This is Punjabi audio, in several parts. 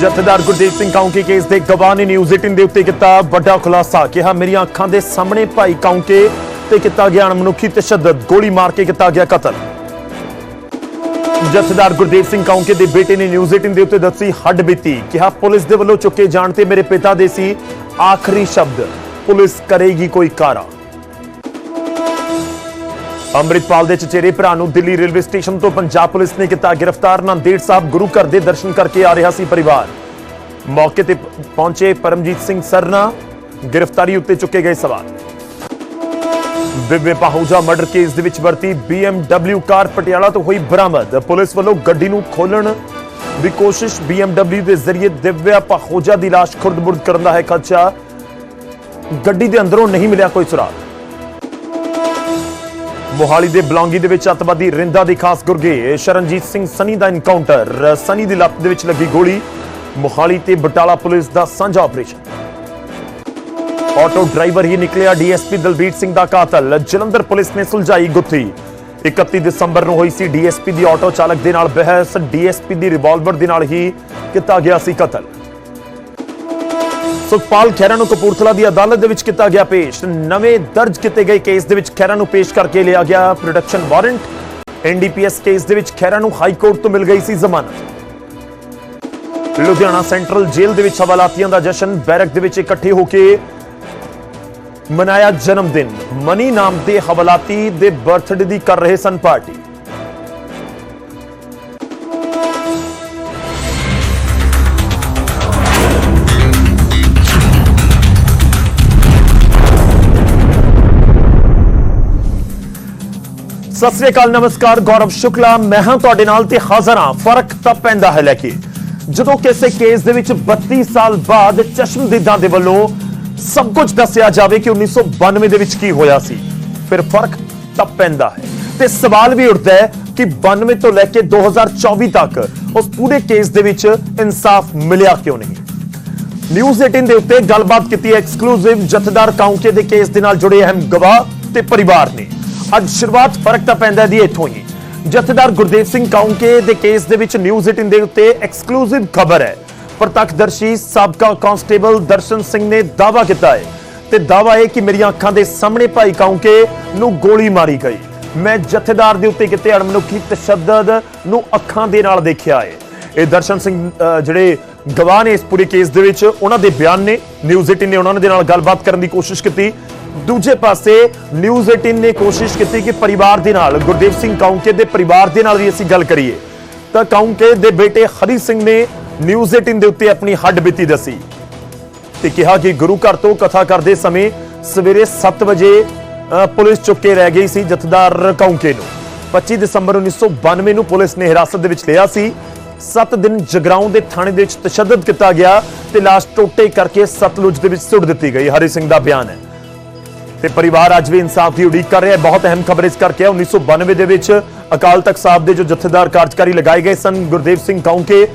ਜਥੇਦਾਰ ਗੁਰਦੇਵ ਸਿੰਘ ਕਾਉਂਕੇ ਕੇਸ ਦੇ ਗਵਾਹ ਨੇ ਨਿਊਜ਼ 18 ਦੇ ਉੱਤੇ ਕੀਤਾ ਵੱਡਾ ਖੁਲਾਸਾ। ਕਿਹਾ, ਮੇਰੀਆਂ ਅੱਖਾਂ ਦੇ ਸਾਹਮਣੇ ਭਾਈ ਕਾਉਂਕੇ ਤੇ ਕੀਤਾ ਗਿਆ ਅਣਮਨੁੱਖੀ ਤਸ਼ੱਦਦ। ਗੋਲੀ ਮਾਰ ਕੇ ਕੀਤਾ ਗਿਆ ਕਤਲ। ਜਥੇਦਾਰ ਗੁਰਦੇਵ ਸਿੰਘ ਕਾਉਂਕੇ ਦੇ ਬੇਟੇ ਨੇ ਨਿਊਜ਼ 18 ਦੇ ਉੱਤੇ ਦੱਸੀ ਹੱਡ ਬੀਤੀ। ਕਿਹਾ, ਪੁਲਿਸ ਦੇ ਵੱਲੋਂ ਚੁੱਕੇ ਜਾਣ ਤੇ ਮੇਰੇ ਪਿਤਾ ਦੇ ਸੀ ਆਖਰੀ ਸ਼ਬਦ। ਪੁਲਿਸ ਕਰੇਗੀ ਕੋਈ ਕਾਰਾ। ਅੰਮ੍ਰਿਤਪਾਲ ਦੇ ਚਚੇਰੇ ਭਰਾ ਨੂੰ ਦਿੱਲੀ ਰੇਲਵੇ ਸਟੇਸ਼ਨ ਤੋਂ ਪੰਜਾਬ ਪੁਲਿਸ ਨੇ ਕੀਤਾ ਗ੍ਰਿਫਤਾਰ। ਨਾਂਦੇੜ ਸਾਹਿਬ ਗੁਰੂ ਘਰ ਦੇ ਦਰਸ਼ਨ ਕਰਕੇ ਆ ਰਿਹਾ ਸੀ ਪਰਿਵਾਰ। ਮੌਕੇ ਤੇ ਪਹੁੰਚੇ ਪਰਮਜੀਤ ਸਿੰਘ ਸਰਨਾ, ਗ੍ਰਿਫਤਾਰੀ ਉੱਤੇ ਚੁੱਕੇ ਗਏ ਸਵਾਲ। ਵਿਵੇ ਪਾਹੂਜਾ ਮਰਡਰ ਕੇਸ ਦੇ ਵਿੱਚ ਵਰਤੀ BMW ਕਾਰ ਪਟਿਆਲਾ ਤੋਂ ਹੋਈ ਬਰਾਮਦ। ਪੁਲਿਸ ਵੱਲੋਂ ਗੱਡੀ ਨੂੰ ਖੋਲਣ ਦੀ ਕੋਸ਼ਿਸ਼ BMW ਦੇ ਜ਼ਰੀਏ ਦਿਵਿਆ ਪਾਹੂਜਾ ਦੀ ਲਾਸ਼ ਖੁਰਦ-ਬੁਰਦ ਕਰਨ ਦਾ ਹੈ ਖਦਸ਼ਾ। ਗੱਡੀ ਦੇ ਅੰਦਰੋਂ ਨਹੀਂ ਮਿਲਿਆ ਕੋਈ ਸੁਰਾਗ। ਮੋਹਾਲੀ ਦੇ ਬਲੌਂਗੀ ਦੇ ਵਿੱਚ ਅੱਤਵਾਦੀ ਰਿੰਦਾ ਦੀ ਖਾਸ ਗੁਰਗੇ ਸ਼ਰਨਜੀਤ ਸਿੰਘ ਸਨੀ ਦਾ ਇਨਕਾਊਂਟਰ ਸਨੀ ਦੀ ਲੱਤ ਦੇ ਵਿੱਚ ਲੱਗੀ ਗੋਲੀ। ਮੋਹਾਲੀ ਤੇ ਬਟਾਲਾ ਪੁਲਿਸ ਦਾ ਸਾਂਝਾ ਆਪਰੇਸ਼ਨ ਆਟੋ ਡਰਾਈਵਰ ਹੀ ਨਿਕਲਿਆ ਡੀਐਸਪੀ ਦਲਬੀਰ ਸਿੰਘ ਦਾ ਕਾਤਲ। ਜਲੰਧਰ ਪੁਲਿਸ ਨੇ ਸੁਲਝਾਈ ਗੁੱਥੀ। 31 ਦਸੰਬਰ ਨੂੰ ਹੋਈ ਸੀ ਡੀਐਸਪੀ ਦੀ ਆਟੋ ਚਾਲਕ ਦੇ ਨਾਲ ਬਹਿਸ। ਡੀਐਸਪੀ ਦੀ ਰਿਵਾਲਵਰ ਦੇ ਨਾਲ ਹੀ ਕੀਤਾ ਗਿਆ ਸੀ ਕਤਲ। ਸੁਖਪਾਲ ਖਹਿਰਾ ਨੂੰ ਕਪੂਰਥਲਾ ਦੀ ਅਦਾਲਤ ਦੇ ਵਿੱਚ ਕੀਤਾ ਗਿਆ ਪੇਸ਼। ਨਵੇਂ ਦਰਜ ਕੀਤੇ ਗਏ ਕੇਸ ਦੇ ਵਿੱਚ ਖਹਿਰਾ ਨੂੰ ਪੇਸ਼ ਕਰਕੇ ਲਿਆ ਗਿਆ ਪ੍ਰੋਡਕਸ਼ਨ ਵਾਰੰਟ ਐਨਡੀਪੀਐਸ ਕੇਸ ਦੇ ਵਿੱਚ ਖਹਿਰਾ ਨੂੰ ਹਾਈ ਕੋਰਟ ਤੋਂ ਮਿਲ ਗਈ ਸੀ ਜ਼ਮਾਨਤ। ਲੁਧਿਆਣਾ ਸੈਂਟਰਲ ਜੇਲ੍ਹ ਦੇ ਵਿੱਚ ਹਵਾਲਾਤੀਆਂ ਦਾ ਜਸ਼ਨ, ਬੈਰਕ ਦੇ ਵਿੱਚ ਇਕੱਠੇ ਹੋ ਕੇ ਮਨਾਇਆ ਜਨਮ ਦਿਨ ਮਨੀ ਨਾਮ ਦੇ ਹਵਾਲਾਤੀ ਦੇ ਬਰਥਡੇ ਦੀ ਕਰ ਰਹੇ ਸਨ ਪਾਰਟੀ। ਸਤਿ ਸ੍ਰੀ ਅਕਾਲ, ਨਮਸਕਾਰ, ਗੌਰਵ ਸ਼ੁਕਲਾ। ਮੈਂ ਹਾਂ ਤੁਹਾਡੇ ਨਾਲ ਤੇ ਹਾਜ਼ਰ ਹਾਂ। ਫ਼ਰਕ ਤਾਂ ਪੈਂਦਾ ਹੈ ਲੈ ਕੇ। ਜਦੋਂ ਕਿਸੇ ਕੇਸ ਦੇ ਵਿੱਚ 32 ਸਾਲ ਬਾਅਦ ਚਸ਼ਮਦੀਦਾਂ ਦੇ ਵੱਲੋਂ ਸਭ ਕੁਝ ਦੱਸਿਆ ਜਾਵੇ ਕਿ 1992 ਦੇ ਵਿੱਚ ਕੀ ਹੋਇਆ ਸੀ, ਫਿਰ ਫ਼ਰਕ ਤਾਂ ਪੈਂਦਾ ਹੈ। ਤੇ ਸਵਾਲ ਵੀ ਉੱਠਦਾ ਹੈ ਕਿ 92 ਤੋਂ ਲੈ ਕੇ 2024 ਤੱਕ ਉਸ ਪੂਰੇ ਕੇਸ ਦੇ ਵਿੱਚ ਇਨਸਾਫ ਮਿਲਿਆ ਕਿਉਂ ਨਹੀਂ? ਨਿਊਜ਼ 18 ਦੇ ਉੱਤੇ ਗੱਲਬਾਤ ਕੀਤੀ ਐਕਸਕਲੂਸਿਵ ਜਥੇਦਾਰ ਕਾਉਂਕੇ ਦੇ ਕੇਸ ਦੇ ਨਾਲ ਜੁੜੇ ਅਹਿਮ ਗਵਾਹ ਤੇ ਪਰਿਵਾਰ ਨੇ। ਅੱਜ ਸ਼ੁਰੂਆਤ ਫ਼ਰਕ ਤਾਂ ਪੈਂਦਾ ਦੀ ਇੱਥੋਂ ਹੀ। ਜਥੇਦਾਰ ਗੁਰਦੇਵ ਸਿੰਘ ਕਾਉਂਕੇ ਦੇ ਕੇਸ ਦੇ ਵਿੱਚ ਨਿਊਜ਼ 18 ਦੇ ਉੱਤੇ ਐਕਸਕਲੂਸਿਵ ਖਬਰ ਹੈ। ਪ੍ਰਤੱਖਦਰਸ਼ੀ ਸਾਬਕਾ ਕਾਂਸਟੇਬਲ ਦਰਸ਼ਨ ਸਿੰਘ ਨੇ ਦਾਅਵਾ ਕੀਤਾ ਹੈ ਤੇ ਦਾਅਵਾ ਹੈ ਕਿ ਮੇਰੀਆਂ ਅੱਖਾਂ ਦੇ ਸਾਹਮਣੇ ਭਾਈ ਕਾਉਂਕੇ ਨੂੰ ਗੋਲੀ ਮਾਰੀ ਗਈ। ਮੈਂ ਜਥੇਦਾਰ ਦੇ ਉੱਤੇ ਕਿਤੇ ਅਣਮਨੁੱਖੀ ਤਸ਼ੱਦਦ ਨੂੰ ਅੱਖਾਂ ਦੇ ਨਾਲ ਦੇਖਿਆ ਹੈ। ਇਹ ਦਰਸ਼ਨ ਸਿੰਘ ਜਿਹੜੇ ਗਵਾਹ ਨੇ ਇਸ ਪੂਰੇ ਕੇਸ ਦੇ ਵਿੱਚ, ਉਹਨਾਂ ਦੇ ਬਿਆਨ ਨੇ। ਨਿਊਜ਼ 18 ਨੇ ਉਹਨਾਂ ਦੇ ਨਾਲ ਗੱਲਬਾਤ ਕਰਨ ਦੀ ਕੋਸ਼ਿਸ਼ ਕੀਤੀ। ਦੂਜੇ ਪਾਸੇ ਨਿਊਜ਼ 18 ਨੇ ਕੋਸ਼ਿਸ਼ ਕੀਤੀ ਕਿ ਪਰਿਵਾਰ ਦੇ ਨਾਲ ਗੁਰਦੇਵ ਸਿੰਘ ਕਾਉਂਕੇ ਦੇ ਪਰਿਵਾਰ ਦੇ ਨਾਲ ਵੀ ਅਸੀਂ ਗੱਲ ਕਰੀਏ। ਤਾਂ ਕਾਉਂਕੇ ਦੇ ਬੇਟੇ ਹਰੀ ਸਿੰਘ ਨੇ ਨਿਊਜ਼ 18 ਦੇ ਉੱਤੇ ਆਪਣੀ ਹੱਡ ਬੀਤੀ ਦੱਸੀ ਤੇ ਕਿਹਾ ਕਿ ਗੁਰੂ ਘਰ ਤੋਂ ਕਥਾ ਕਰਦੇ ਸਮੇਂ ਸਵੇਰੇ 7 ਵਜੇ ਅ, ਪੁਲਿਸ ਚੁੱਕੇ ਰਹਿ ਗਈ ਸੀ ਜਥੇਦਾਰ ਕੌਂਕੇ ਨੂੰ। 25 ਦਸੰਬਰ 1992 ਨੂੰ ਪੁਲਿਸ ਨੇ ਹਿਰਾਸਤ ਦੇ ਵਿੱਚ ਲਿਆ ਸੀ। 7 ਦਿਨ ਜਗਰਾਉਂ ਦੇ ਥਾਣੇ ਦੇ ਵਿੱਚ ਤਸ਼ੱਦਦ ਕੀਤਾ ਗਿਆ ਤੇ ਲਾਸ਼ ਟੋਟੇ ਕਰਕੇ ਸਤਲੁਜ ਦੇ ਵਿੱਚ ਸੁੱਟ ਦਿੱਤੀ ਗਈ। ਹਰੀ ਸਿੰਘ ਦਾ ਬਿਆਨ ਹੈ। ਤੇ ਪਰਿਵਾਰ ਅੱਜ ਵੀ ਇਨਸਾਫ ਦੀ ਉਡੀਕ ਕਰ ਰਿਹਾ ਹੈ। ਬਹੁਤ ਅਹਿਮ ਖਬਰ ਇਸ ਕਰਕੇ ਹੈ। 1992 ਦੇ ਵਿੱਚ ਅਕਾਲ ਤਖਤ ਸਾਹਿਬ ਦੇ ਜੋ ਜਥੇਦਾਰ ਕਾਰਜਕਾਰੀ ਲਗਾਏ ਗਏ ਸਨ ਗੁਰਦੇਵ ਸਿੰਘ ਕੌਂਕੇ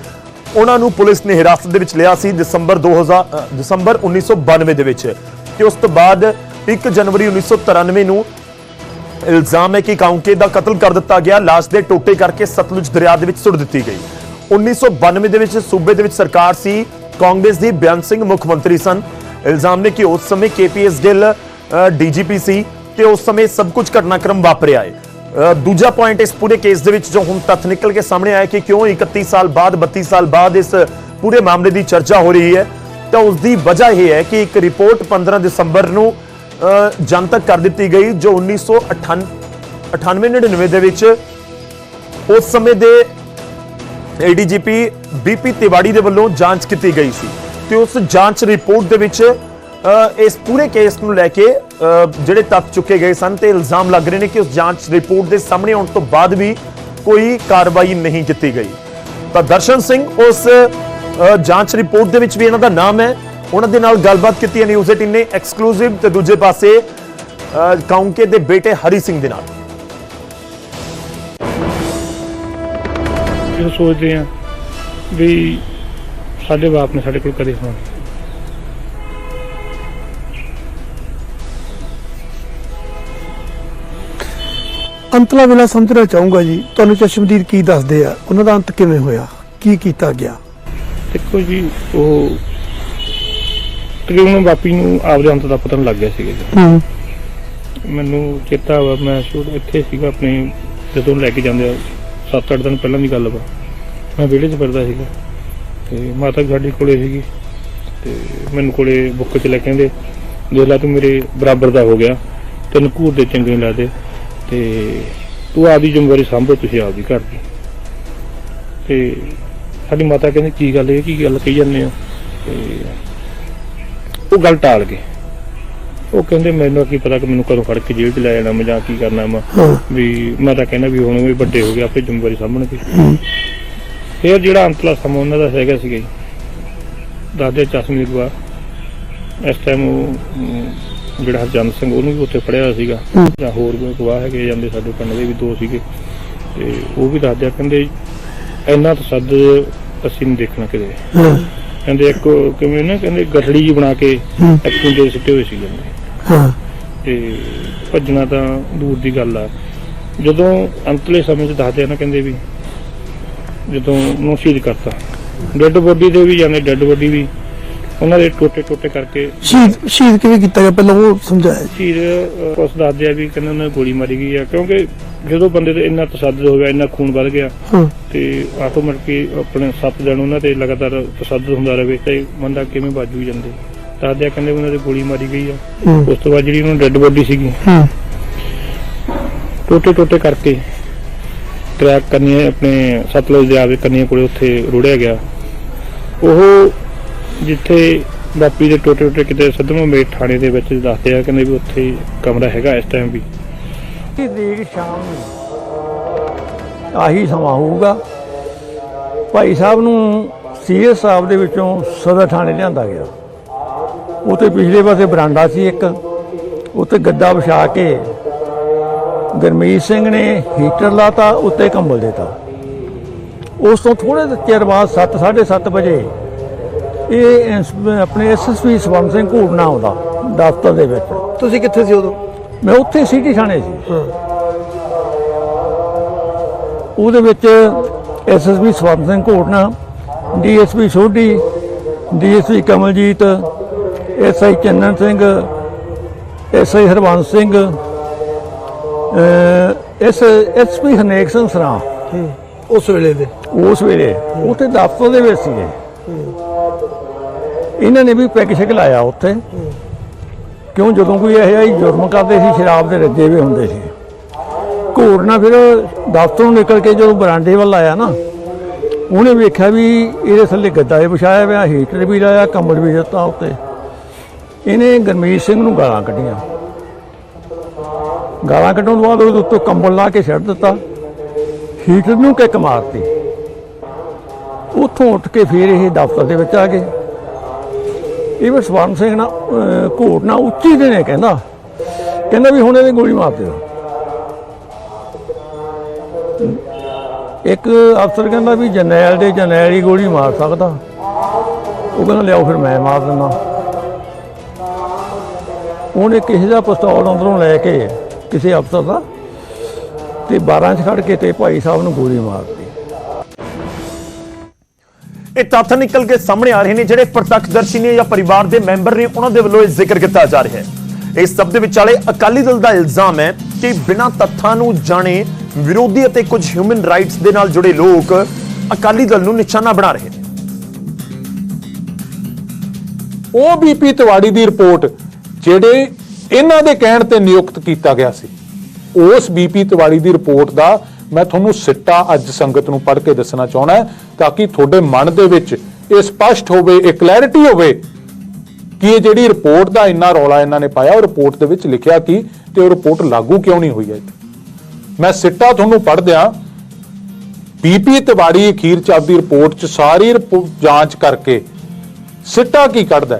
ਉਹਨਾਂ ਨੂੰ ਪੁਲਿਸ ਨੇ ਹਿਰਾਸਤ ਦੇ ਵਿੱਚ ਲਿਆ ਸੀ ਦਸੰਬਰ 2000 ਅ, ਦਸੰਬਰ 1992 ਦੇ ਵਿੱਚ। ਤੇ ਉਸ ਤੋਂ ਬਾਅਦ 1 ਜਨਵਰੀ 1993 ਨੂੰ ਇਲਜ਼ਾਮ ਹੈ ਕਿ ਕਾਉਂਕੇ ਦਾ ਕਤਲ ਕਰ ਦਿੱਤਾ ਗਿਆ। ਲਾਸ਼ ਦੇ ਟੋਟੇ ਕਰਕੇ ਸਤਲੁਜ ਦਰਿਆ ਦੇ ਵਿੱਚ ਸੁੱਟ ਦਿੱਤੀ ਗਈ। 1992 ਦੇ ਵਿੱਚ ਸੂਬੇ ਦੇ ਵਿੱਚ ਸਰਕਾਰ ਸੀ ਕਾਂਗਰਸ ਦੀ ਬਿਆਨ ਸਿੰਘ ਮੁੱਖ ਮੰਤਰੀ ਸਨ। ਇਲਜ਼ਾਮ ਨੇ ਕਿ ਉਸ ਸਮੇਂ ਕੇਪੀਐਸ ਗਿੱਲ ਡੀਜੀਪੀ ਸੀ ਤੇ ਉਸ ਸਮੇਂ ਸਭ ਕੁਝ ਘਟਨਾਕ੍ਰਮ ਵਾਪਰਿਆ ਹੈ। ਦੂਜਾ ਪੁਆਇੰਟ ਇਸ ਪੂਰੇ ਕੇਸ ਦੇ ਵਿੱਚ ਜੋ ਹੁਣ ਤੱਥ ਨਿਕਲ ਕੇ ਸਾਹਮਣੇ ਆਇਆ ਕਿ ਕਿਉਂ 31 ਸਾਲ ਬਾਅਦ 32 ਸਾਲ ਬਾਅਦ ਇਸ ਪੂਰੇ ਮਾਮਲੇ ਦੀ ਚਰਚਾ ਹੋ ਰਹੀ ਹੈ, ਤਾਂ ਉਸ ਦੀ ਵਜ੍ਹਾ ਇਹ ਹੈ ਕਿ ਇੱਕ ਰਿਪੋਰਟ 15 ਦਸੰਬਰ ਨੂੰ ਜਨਤਕ ਕਰ ਦਿੱਤੀ ਗਈ, ਜੋ 1998 99 ਦੇ ਵਿੱਚ ਉਸ ਸਮੇਂ ਦੇ ਏਡੀਜੀਪੀ ਬੀਪੀ ਤਿਵਾੜੀ ਦੇ ਵੱਲੋਂ ਜਾਂਚ ਕੀਤੀ ਗਈ ਸੀ। ਤੇ ਉਸ ਜਾਂਚ ਰਿਪੋਰਟ ਦੇ ਵਿੱਚ ਇਸ ਪੂਰੇ ਕੇਸ ਨੂੰ ਲੈ ਕੇ ਜਿਹੜੇ ਤੱਥ ਚੁੱਕੇ ਗਏ ਸਨ ਤੇ ਇਲਜ਼ਾਮ ਲੱਗ ਰਹੇ ਨੇ ਕਿ ਉਸ ਜਾਂਚ ਰਿਪੋਰਟ ਦੇ ਸਾਹਮਣੇ ਆਉਣ ਤੋਂ ਬਾਅਦ ਵੀ ਕੋਈ ਕਾਰਵਾਈ ਨਹੀਂ ਕੀਤੀ ਗਈ। ਤਾਂ ਦਰਸ਼ਨ ਸਿੰਘ ਉਸ ਜਾਂਚ ਰਿਪੋਰਟ ਦੇ ਵਿੱਚ ਵੀ ਇਹਨਾਂ ਦਾ ਨਾਮ ਹੈ। ਉਹਨਾਂ ਦੇ ਨਾਲ ਗੱਲਬਾਤ ਕੀਤੀ ਹੈ ਨਿਊਜ਼ 18 ਨੇ ਐਕਸਕਲੂਸਿਵ। ਤੇ ਦੂਜੇ ਪਾਸੇ ਕਾਉਂਕੇ ਦੇ ਬੇਟੇ ਹਰੀ ਸਿੰਘ ਦੇ ਨਾਲ। ਇਹ ਸੋਚਦੇ ਆ ਵੀ ਸਾਡੇ ਬਾਪ ਨੇ ਸਾਡੇ ਕੋਲ ਕਦੇ ਹੋਣਾ ਅੰਤਲਾ ਵੇਲਾ ਸਮਝਣਾ ਚਾਹੂੰਗਾ ਜੀ। ਤੁਹਾਨੂੰ ਚਸ਼ਮਦੀਦ ਕੀ ਦੱਸਦੇ ਆ? ਉਹਨਾਂ ਦਾ ਅੰਤ ਕਿਵੇਂ ਹੋਇਆ? ਕੀ ਕੀਤਾ ਗਿਆ? ਦੇਖੋ ਜੀ ਉਹ ਤਕਰੀਬਨ ਬਾਪੀ ਨੂੰ ਆਪਦੇ ਅੰਤ ਦਾ ਪਤਾ ਲੱਗ ਗਿਆ ਸੀਗਾ ਜੀ। ਹੂੰ। ਮੈਨੂੰ ਚੇਤਾ ਵਾ ਮੈਂ ਸ਼ੁਰੂ ਇੱਥੇ ਸੀਗਾ ਆਪਣੇ ਜਦੋਂ ਲੈ ਕੇ ਜਾਂਦੇ ਆ 7-8 ਦਿਨ ਪਹਿਲਾਂ ਦੀ ਗੱਲ ਵਾ। ਮੈਂ ਵਿਹੜੇ 'ਚ ਫਿਰਦਾ ਸੀਗਾ। ਤੇ ਮਾਤਾ ਸਾਡੀ ਕੋਲੇ ਸੀਗੀ। ਤੇ ਮੈਨੂੰ ਕੋਲੇ ਬੁੱਕ 'ਚ ਲੈ ਕੇ ਆਂਦੇ ਦੇਖ ਲਾ ਤੂੰ ਮੇਰੇ ਬਰਾਬਰ ਦਾ ਹੋ ਗਿਆ। ਤੈਨੂੰ ਘੂਰ ਦੇ ਚੰਗੇ ਨਹੀਂ ਲੱਗਦੇ। ਤੇ ਤੂੰ ਆਪਦੀ ਜ਼ਿੰਮੇਵਾਰੀ ਸੰਭੋ ਤੁਸੀਂ ਆਪਦੀ ਘਰ ਦੀ। ਤੇ ਸਾਡੀ ਮਾਤਾ ਕਹਿੰਦੀ ਕੀ ਗੱਲ ਇਹ ਕੀ ਗੱਲ ਕਹੀ ਜਾਂਦੇ ਹੋ? ਤੇ ਉਹ ਗੱਲ ਟਾਲ ਗਏ। ਉਹ ਕਹਿੰਦੇ ਮੈਨੂੰ ਕੀ ਪਤਾ ਕਿ ਮੈਨੂੰ ਕਦੋਂ ਫੜ ਕੇ ਜੇਲ੍ਹ 'ਚ ਲੈ ਜਾਣਾ ਮੈਂ ਜਾਂ ਕੀ ਕਰਨਾ ਮੈਂ ਵੀ ਮੈਂ ਤਾਂ ਕਹਿੰਦਾ ਵੀ ਹੁਣ ਵੀ ਵੱਡੇ ਹੋ ਗਏ ਆਪੇ ਜ਼ਿੰਮੇਵਾਰੀ ਸਾਂਭਣਗੇ। ਫਿਰ ਜਿਹੜਾ ਅੰਤਲਾ ਸਮਾਂ ਉਹਨਾਂ ਦਾ ਹੈਗਾ ਸੀਗਾ ਜੀ ਦਾਦੇ ਚਸ਼ਮੇ ਗਵਾ ਇਸ ਟਾਈਮ ਉਹ ਜਿਹੜਾ ਹਰਜੰਦ ਸਿੰਘ ਉਹਨੂੰ ਵੀ ਉੱਥੇ ਫੜਿਆ ਹੋਇਆ ਸੀਗਾ ਜਾਂ ਹੋਰ ਵੀ ਗਵਾਹ ਹੈਗੇ ਜਾਂਦੇ ਸਾਡੇ ਪਿੰਡ ਦੇ ਵੀ ਦੋ ਸੀਗੇ। ਤੇ ਉਹ ਵੀ ਦੱਸਦੇ ਆ ਕਹਿੰਦੇ ਇੰਨਾ ਤਸੱਦ ਅਸੀਂ ਨਹੀਂ ਦੇਖਣਾ ਕਿਤੇ। ਕਹਿੰਦੇ ਇੱਕ ਕਿਵੇਂ ਨਾ ਕਹਿੰਦੇ ਗਠੜੀ ਜੀ ਬਣਾ ਕੇ ਇੱਕ ਕੁੰਡੇ ਸਿੱਟੇ ਹੋਏ ਸੀ ਜਾਂਦੇ ਹਾਂ। ਤੇ ਭੱਜਣਾ ਤਾਂ ਦੂਰ ਦੀ ਗੱਲ ਆ। ਜਦੋਂ ਅੰਤਲੇ ਸਮੇਂ 'ਚ ਦੱਸਦੇ ਆ ਨਾ ਕਹਿੰਦੇ ਵੀ ਜਦੋਂ ਨੂੰ ਸ਼ਹੀਦ ਕਰਤਾ। ਡੈੱਡ ਬੋਡੀ ਦੇ ਵੀ ਜਾਂਦੇ ਡੈੱਡ ਬੋਡੀ ਵੀ। ਉਹਨਾਂ ਦੇ ਟੋਟੇ ਟੋਟੇ ਕਰਕੇ ਸ਼ਹੀਦ ਸ਼ਹੀਦ ਕਿਵੇਂ ਕੀਤਾ ਗਿਆ? ਪਹਿਲਾਂ ਉਹ ਸਮਝਾਇਆ ਜੀ। ਉਸ ਦੱਸਦੇ ਆ ਵੀ ਕਹਿੰਦੇ ਉਹਨਾਂ ਨੇ ਗੋਲੀ ਮਾਰੀ ਗਈ ਆ ਕਿਉਂਕਿ ਜਦੋਂ ਬੰਦੇ ਤੇ ਇੰਨਾ ਤਸੱਦਦ ਹੋ ਗਿਆ ਇੰਨਾ ਖੂਨ ਵੱਧ ਗਿਆ ਹਾਂ। ਤੇ ਆਟੋਮੈਟਿਕ ਆਪਣੇ ਸੱਤ ਦਿਨ ਉਹਨਾਂ ਤੇ ਲਗਾਤਾਰ ਤਸੱਦਦ ਹੁੰਦਾ ਰਹੇ ਤੇ ਬੰਦਾ ਕਿਵੇਂ ਬਾਜੂ ਜਾਂਦੇ। ਦੱਸਦੇ ਆ ਕਹਿੰਦੇ ਉਹਨਾਂ ਦੀ ਗੋਲੀ ਮਾਰੀ ਗਈ ਆ। ਹੂੰ। ਉਸ ਤੋਂ ਬਾਅਦ ਜਿਹੜੀ ਉਹਨਾਂ ਡੈੱਡ ਬੋਡੀ ਸੀਗੀ ਹੂੰ। ਟੋਟੇ ਟੋਟੇ ਕਰਕੇ ਟਰੈਕ ਕਰਨੀਆਂ ਆਪਣੇ ਸਤਲੁਜ ਦੇ ਆਵੇ ਕੰਨੀਆਂ ਕੋਲੇ ਉੱਥੇ ਰੁੜਿਆ ਗਿਆ। ਉਹ ਜਿੱਥੇ ਬਾਪੀ ਦੇ ਟੋਟੇ ਟੋਟੇ ਕਿਤੇ ਸਦਮੋ ਮੇਟ ਥਾਣੇ ਦੇ ਵਿੱਚ ਦੱਸਦੇ ਆ, ਕਹਿੰਦੇ ਵੀ ਉੱਥੇ ਕਮਰਾ ਹੈਗਾ ਇਸ ਟਾਈਮ ਵੀ। ਤਰੀਕ ਸ਼ਾਮ ਨੂੰ ਆਹੀ ਸਮਾਂ ਹੋਊਗਾ। ਭਾਈ ਸਾਹਿਬ ਨੂੰ ਸੀਐਸ ਸਾਹਿਬ ਦੇ ਵਿੱਚੋਂ ਸਦਰ ਥਾਣੇ ਲਿਆਂਦਾ ਗਿਆ। ਉੱਥੇ ਪਿਛਲੇ ਪਾਸੇ ਬਰਾਂਡਾ ਸੀ ਇੱਕ। ਉੱਤੇ ਗੱਦਾ ਵਿਛਾ ਕੇ ਗਰਮੀਤ ਸਿੰਘ ਨੇ ਹੀਟਰ ਲਾਤਾ, ਉੱਤੇ ਕੰਬਲ ਦਿੱਤਾ। ਉਸ ਤੋਂ ਥੋੜੇ ਚਿਰ ਬਾਅਦ 7 7:30 ਵਜੇ ਇਹ ਇੰਸ- ਆਪਣੇ ਐਸਐਸਪੀ ਸਵਰਨ ਸਿੰਘ ਘੂਰਨਾ ਆਉਂਦਾ ਦਫ਼ਤਰ ਦੇ ਵਿੱਚ। ਤੁਸੀਂ ਕਿੱਥੇ ਸੀ ਉਦੋਂ? ਮੈਂ ਉੱਥੇ ਸਿਟੀ ਥਾਣੇ ਸੀ। ਉਹਦੇ ਵਿੱਚ SSP Swaran Singh Ghotna DSP Sodhi DSP Kamaljit SI Channan Singh SI Harvans Singh S SP Harnek Singh Sra. ਉਸ ਵੇਲੇ ਦੇ। ਉਸ ਵੇਲੇ। ਉੱਥੇ ਦਫ਼ਤਰ ਦੇ ਵਿੱਚ ਸੀਗੇ। ਇਹਨਾਂ ਨੇ ਵੀ ਪੈਗ ਸ਼ਿਕ ਲਾਇਆ ਉੱਥੇ। ਕਿਉਂ? ਜਦੋਂ ਕੋਈ ਇਹ ਜਿਹੀ ਜੁਰਮ ਕਰਦੇ ਸੀ, ਸ਼ਰਾਬ ਦੇ ਰੱਜੇ ਵੀ ਹੁੰਦੇ ਸੀ। ਘੋੜਨਾ ਫਿਰ ਦਫ਼ਤਰੋਂ ਨਿਕਲ ਕੇ ਜਦੋਂ ਬਰਾਂਡੇ ਵੱਲ ਆਇਆ ਨਾ, ਉਹਨੇ ਵੇਖਿਆ ਵੀ ਇਹਦੇ ਥੱਲੇ ਗੱਦਾ ਵੀ ਵਿਛਾਇਆ ਹੋਇਆ, ਹੀਟਰ ਵੀ ਲਾਇਆ ਕੰਬਲ ਵੀ ਦਿੱਤਾ ਉੱਤੇ। ਇਹਨੇ ਗਰਮੀਤ ਸਿੰਘ ਨੂੰ ਗਾਲਾਂ ਕੱਢੀਆਂ। ਗਾਲਾਂ ਕੱਢਣ ਤੋਂ ਬਾਅਦ ਉਹਦੇ ਉੱਤੇ ਕੰਬਲ ਲਾ ਕੇ ਛੱਡ ਦਿੱਤਾ। ਹੀਟਰ ਨੂੰ ਕਿੱਕ ਮਾਰਤੀ। ਉੱਥੋਂ ਉੱਠ ਕੇ ਫਿਰ ਇਹ ਦਫ਼ਤਰ ਦੇ ਵਿੱਚ ਆ ਗਏ। ਇਹ ਵੀ ਸਵਰਨ ਸਿੰਘ ਨਾ ਘੋਟ ਨਾ ਉੱਚੀ ਦੇ ਨੇ ਕਹਿੰਦਾ। ਕਹਿੰਦਾ ਵੀ ਹੁਣ ਇਹਦੇ ਗੋਲੀ ਮਾਰ ਦਿਓ। ਇੱਕ ਅਫਸਰ ਕਹਿੰਦਾ ਵੀ ਜਰਨੈਲ ਦੇ ਜਰਨੈਲ ਹੀ ਗੋਲੀ ਮਾਰ ਸਕਦਾ। ਉਹ ਕਹਿੰਦਾ, ਲਿਆਓ ਫਿਰ ਮੈਂ ਮਾਰ ਦਿੰਦਾ। ਉਹਨੇ ਕਿਸੇ ਦਾ ਪਿਸਤੌਲ ਅੰਦਰੋਂ ਲੈ ਕੇ, ਕਿਸੇ ਅਫਸਰ ਦਾ, ਤੇ 12 ਚ ਖੜ ਕੇ ਤੇ ਭਾਈ ਸਾਹਿਬ ਨੂੰ ਗੋਲੀ ਮਾਰਤੀ ਇਹ ਤੱਥ ਨਿਕਲ ਕੇ ਸਾਹਮਣੇ ਆ ਰਹੇ ਨੇ ਜਿਹੜੇ ਪ੍ਰਤੱਖਦਰਸ਼ੀ ਨੇ ਜਾਂ ਪਰਿਵਾਰ ਦੇ ਮੈਂਬਰ ਨੇ, ਉਹਨਾਂ ਦੇ ਵੱਲੋਂ ਇਹ ਜ਼ਿਕਰ ਕੀਤਾ ਜਾ ਰਿਹਾ ਹੈ। ਇਸ ਸਭ ਦੇ ਵਿਚਾਲੇ ਅਕਾਲੀ ਦਲ ਦਾ ਇਲਜ਼ਾਮ ਹੈ ਕਿ ਬਿਨਾਂ ਤੱਥਾਂ ਨੂੰ ਜਾਣੇ ਵਿਰੋਧੀ ਅਤੇ ਕੁਝ ਹਿਊਮਨ ਰਾਈਟਸ ਦੇ ਨਾਲ ਜੁੜੇ ਲੋਕ ਅਕਾਲੀ ਦਲ ਨੂੰ ਨਿਸ਼ਾਨਾ ਬਣਾ ਰਹੇ ਨੇ। ਉਹ ਬੀਪੀ ਤਿਵਾੜੀ ਦੀ ਰਿਪੋਰਟ, ਜਿਹੜੇ ਇਹਨਾਂ ਦੇ ਕਹਿਣ ਤੇ ਨਿਯੁਕਤ ਕੀਤਾ ਗਿਆ ਸੀ, ਉਸ ਬੀਪੀ ਤਿਵਾੜੀ ਦੀ ਰਿਪੋਰਟ ਦਾ ਮੈਂ ਤੁਹਾਨੂੰ ਸਿੱਟਾ ਅੱਜ ਸੰਗਤ ਨੂੰ ਪੜ੍ਹ ਕੇ ਦੱਸਣਾ ਚਾਹਣਾ ਤਾਂ ਕਿ ਤੁਹਾਡੇ ਮਨ ਦੇ ਵਿੱਚ ਇਹ ਸਪਸ਼ਟ ਹੋਵੇ, ਇਹ ਕਲੈਰਿਟੀ ਹੋਵੇ ਕਿ ਇਹ ਜਿਹੜੀ ਰਿਪੋਰਟ ਦਾ ਇੰਨਾ ਰੌਲਾ ਇਹਨਾਂ ਨੇ ਪਾਇਆ, ਉਹ ਰਿਪੋਰਟ ਦੇ ਵਿੱਚ ਲਿਖਿਆ ਕਿ ਤੇ ਉਹ ਰਿਪੋਰਟ ਲਾਗੂ ਕਿਉਂ ਨਹੀਂ ਹੋਈ ਹੈ? ਮੈਂ ਸਿੱਟਾ ਤੁਹਾਨੂੰ ਪੜ੍ਹ ਦਿਆਂ ਬੀਪੀ ਤਿਵਾੜੀ ਅਖੀਰ ਚ ਆਪਦੀ ਰਿਪੋਰਟ ਚ ਸਾਰੀ ਰਿਪੋ- ਜਾਂਚ ਕਰਕੇ ਸਿੱਟਾ ਕੀ ਕੱਢਦਾ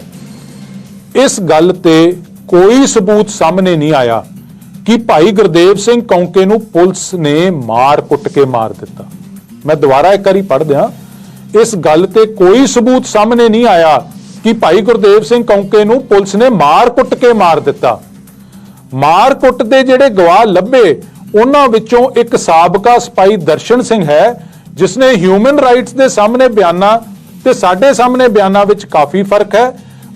ਇਸ ਗੱਲ ਤੇ ਕੋਈ ਸਬੂਤ ਸਾਹਮਣੇ ਨਹੀਂ ਆਇਆ। ਕਿ ਭਾਈ ਗੁਰਦੇਵ ਸਿੰਘ ਕੌਂਕੇ ਨੂੰ ਪੁਲਿਸ ਨੇ ਮਾਰ ਕੁੱਟ ਕੇ ਮਾਰ ਦਿੱਤਾ। ਮੈਂ ਦੁਬਾਰਾ ਇੱਕ ਵਾਰੀ ਪੜ੍ਹ ਦਿਆਂ। ਇਸ ਗੱਲ ਤੇ ਕੋਈ ਸਬੂਤ ਸਾਹਮਣੇ ਨਹੀਂ ਆਇਆ ਕਿ ਭਾਈ ਗੁਰਦੇਵ ਸਿੰਘ ਕੌਂਕੇ ਨੂੰ ਪੁਲਿਸ ਨੇ ਮਾਰ ਕੁੱਟ ਕੇ ਮਾਰ ਦਿੱਤਾ। ਮਾਰ ਕੁੱਟ ਦੇ ਜਿਹੜੇ ਗਵਾਹ ਲੱਭੇ, ਉਹਨਾਂ ਵਿੱਚੋਂ ਇੱਕ ਸਾਬਕਾ ਸਿਪਾਹੀ ਦਰਸ਼ਨ ਸਿੰਘ ਹੈ ਜਿਸ ਨੇ ਹਿਊਮਨ ਰਾਈਟਸ ਦੇ ਸਾਹਮਣੇ ਬਿਆਨਾਂ ਤੇ ਸਾਡੇ ਸਾਹਮਣੇ ਬਿਆਨਾਂ ਵਿੱਚ ਕਾਫੀ ਫ਼ਰਕ ਹੈ